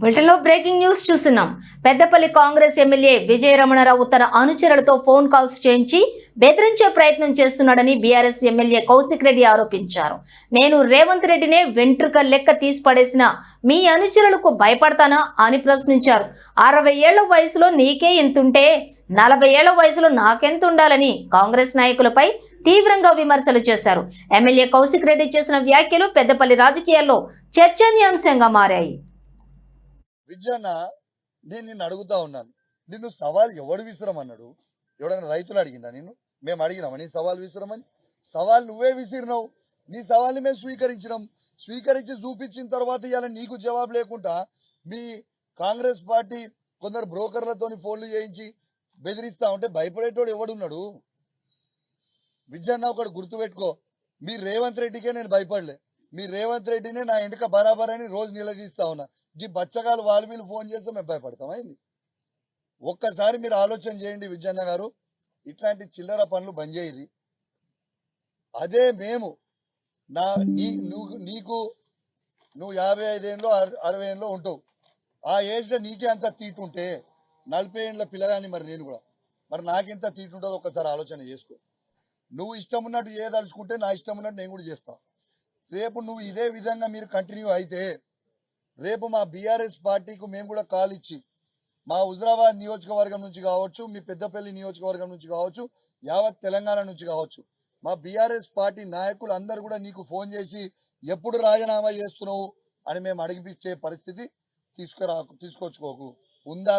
బులెటిన్లో breaking news చూస్తున్నాం. Peddapalli Congress MLA Vijaya Ramanarao తన అనుచరులతో ఫోన్ కాల్స్ చేయించి బెదిరించే ప్రయత్నం చేస్తున్నాడని బీఆర్ఎస్ ఎమ్మెల్యే కౌశిక్ రెడ్డి ఆరోపించారు. నేను రేవంత్ రెడ్డినే వెంట్రుక లెక్క తీసి పడేసిన మీ అనుచరులకు భయపడతానా అని ప్రశ్నించారు. అరవై ఏళ్ళ వయసులో నీకే ఇంతుంటే నలభై ఏళ్ళ వయసులో నాకెంత ఉండాలని కాంగ్రెస్ నాయకులపై తీవ్రంగా విమర్శలు చేశారు. ఎమ్మెల్యే కౌశిక్ రెడ్డి చేసిన వ్యాఖ్యలు పెద్దపల్లి రాజకీయాల్లో చర్చనీయాంశంగా మారాయి. విజయన్న నేను నిన్ను అడుగుతా ఉన్నాను. నిన్ను సవాల్ ఎవడు విసిరమన్నాడు? ఎవడైనా రైతులు అడిగిందా నిన్ను? మేము అడిగినామా? నీ సవాల్ విసిరమని? సవాల్ నువ్వే విసిరినావు. నీ సవాల్ని మేము స్వీకరించినాం. స్వీకరించి చూపించిన తర్వాత ఇవాళ నీకు జవాబు లేకుండా మీ కాంగ్రెస్ పార్టీ కొందరు బ్రోకర్లతోని ఫోన్లు చేయించి బెదిరిస్తా ఉంటే భయపడేటోడు ఎవడున్నాడు? విజయన్న ఒకటి గుర్తుపెట్టుకో మీ రేవంత్ రెడ్డికే నేను భయపడలే. మీ రేవంత్ రెడ్డినే నా ఎండక బరాబర్ అని రోజు నిలదీస్తా ఉన్నా. ఈ బచ్చగాలు వాళ్ళ మీద ఫోన్ చేస్తే మేము భయపడతాం అయింది. ఒక్కసారి మీరు ఆలోచన చేయండి విజయన్న గారు ఇట్లాంటి చిల్లర పనులు బంద్ చేయరి అదే మేము నా నీ నువ్వు నీకు నువ్వు యాభై ఐదేళ్ళు అరవై ఏళ్ళలో ఉంటావు. ఆ ఏజ్లో నీకే అంత తీటు ఉంటే నలభై ఏళ్ళ పిల్లగాని మరి నేను కూడా. మరి నాకెంత తీటు ఉంటుందో ఒక్కసారి ఆలోచన చేసుకో. నువ్వు ఇష్టం ఉన్నట్టు ఏదలుచుకుంటే నా ఇష్టం ఉన్నట్టు నేను కూడా చేస్తాను రేపు నువ్వు ఇదే విధంగా మీరు కంటిన్యూ అయితే రేపు మా బీఆర్ఎస్ పార్టీకి మేము కూడా కాల్ ఇచ్చి మా హుజరాబాద్ నియోజకవర్గం నుంచి కావచ్చు మీ పెద్దపల్లి నియోజకవర్గం నుంచి కావచ్చు యావత్ తెలంగాణ నుంచి కావచ్చు మా బీఆర్ఎస్ పార్టీ నాయకులు అందరు కూడా నీకు ఫోన్ చేసి ఎప్పుడు రాజీనామా చేస్తున్నావు అని మేము అడిగిపించే పరిస్థితి తీసుకురా తీసుకొచ్చుకోకు. ఉందా